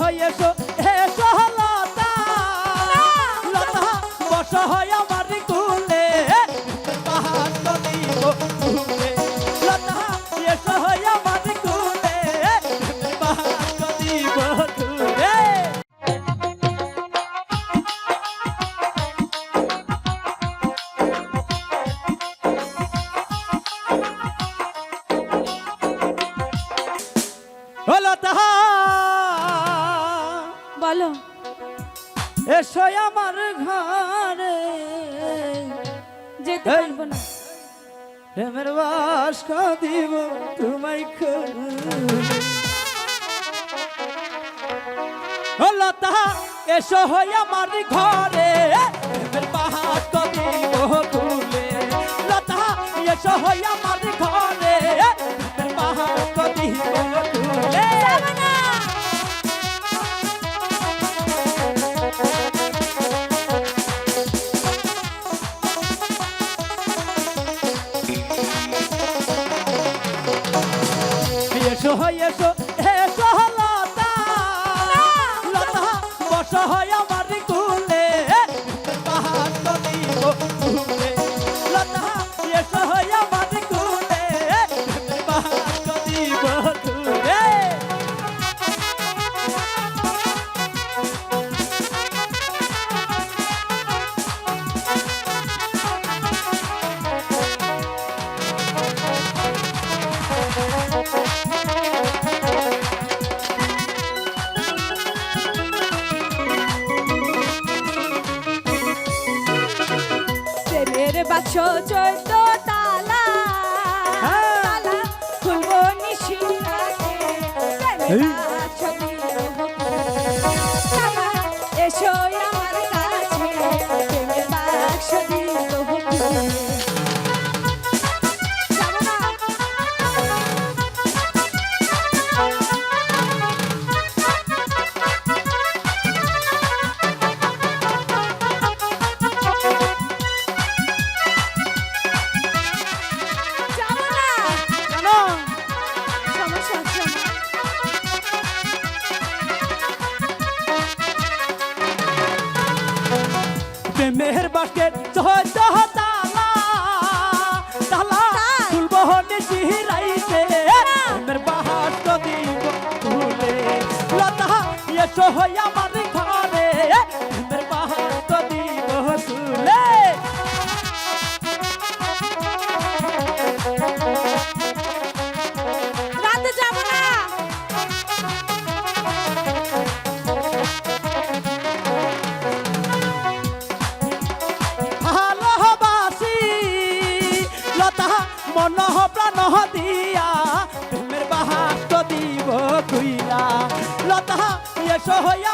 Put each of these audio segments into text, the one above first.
হয় এসো এসো লতা। লতা, বস হয় আমার কুলে। পাহাড় তুলে লতা, এসো হয় আমার কুলে। পাহাড় দিব তুলে হলো তাহা বলো। এসো আমার ঘরে। যেতে। পারব না। প্রেমের বাস দিব তোমায় হলো তাহা এসো হই আমার ঘরে। প্রেমের হয় এসো এসো লতা লতা বস হয় প্রেমের বাক্স চৈত তালা হ্যাঁ। তালা খুলবো নিশিরাতে বাসকে চয় তালা তালা তুলব নিশিরাইতে প্রেমের বাহার দিব তুলে লতা এসো হয় এসো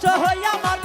这会要吗